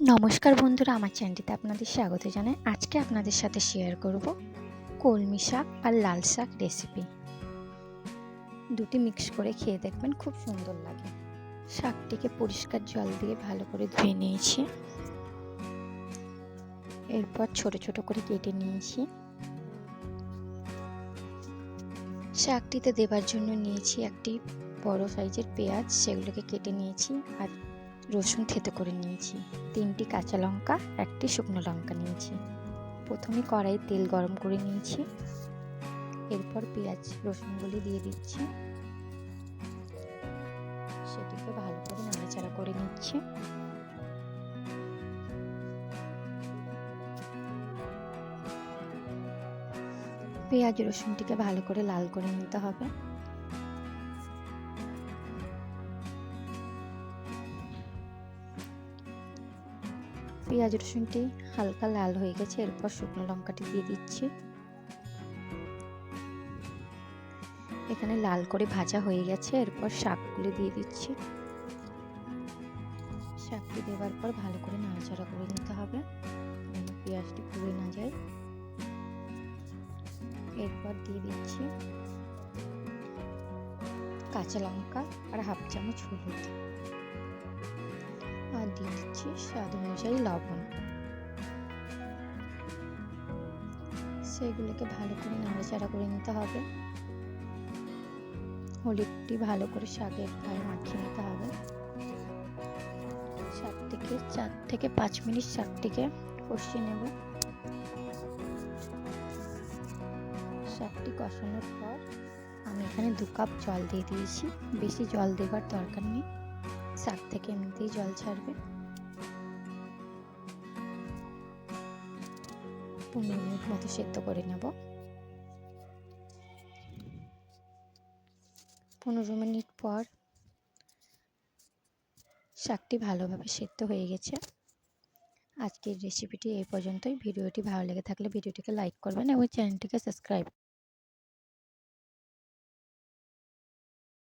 নমস্কার বন্ধুরা, আমার চ্যানেলটিতে আপনাদের স্বাগত জানাই। আজকে আপনাদের সাথে শেয়ার করব কলমি শাক আর লাল শাক রেসিপি দুটি মিক্স করে খেয়ে দেখবেন খুব সুন্দর লাগে। শাকটিকে পরিষ্কার জল দিয়ে ভালো করে ধুয়ে নিয়েছি। এরপর ছোট ছোট করে কেটে নিয়েছি। শাকটিতে দেবার জন্য নিয়েছি একটি বড় সাইজের পেঁয়াজ, সেগুলোকে কেটে নিয়েছি। আর রসুন থেতে করে নিয়েছি। তিনটি কাঁচা লঙ্কা, একটি শুকনো লঙ্কা নিয়েছি। প্রথমে কড়াই তেল গরম করে নিয়েছি। এরপর পেঁয়াজ রসুনগুলি দিয়ে দিচ্ছি। সেটিকে ভালো করে নাড়াচাড়া করে নিচ্ছি। পেঁয়াজ, রসুনটিকে ভালো করে লাল করে নিতে হবে। পেঁয়াজ রসুনটি হালকা লাল হয়ে গেছে, এরপর শুকনো লঙ্কাটি দিয়ে দিচ্ছি। এখানে লাল করে ভাজা হয়ে গেছে, এরপর শাকগুলি দিয়ে দিচ্ছি। শাকটি দেওয়ার পর ভালো করে নাড়াচাড়া করে নিতে হবে পেঁয়াজটি পুড়ে না যায়। এরপর দিয়ে দিচ্ছি কাঁচা লঙ্কা আর হাফ চামচ হলুদ। আর দিয়ে দিচ্ছি স্বাদ অনুযায়ী লবণ। সেগুলোকে ভালো করে নাড়াচাড়া করে নিতে হবে। হলুদটি ভালো করে শাকের গায়ে মাখিয়ে নিতে হবে। শাক থেকে চার থেকে পাঁচ মিনিট শাকটিকে কষিয়ে নেব। শাকটি কষানোর পর আমি এখানে দু কাপ জল দিয়ে দিয়েছি। বেশি জল দেবার দরকার নেই। শাক থেকে এমনিতেই জল ছাড়বে। পনেরো মিনিট মতো সেদ্ধ করে নেব। পনেরো মিনিট পর শাকটি ভালোভাবে সেদ্ধ হয়ে গেছে। আজকের রেসিপিটি এই পর্যন্তই। ভিডিওটি ভালো লেগে থাকলে ভিডিওটিকে লাইক করবেন এবং চ্যানেলটিকে সাবস্ক্রাইব